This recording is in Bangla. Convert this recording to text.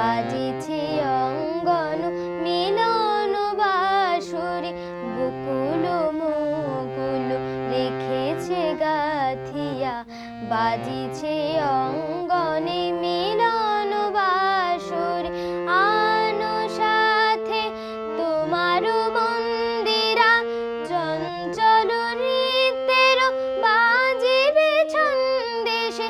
বাজিছে অঙ্গন, মিলন বাসুরে বকুল মুকুল রেখেছে গাথিয়া। বাজিছে অঙ্গনে মিলন বাসুর আন সাথে তোমার মন্দিরা চঞ্চল রীতের বাজিবে ছন্দেশে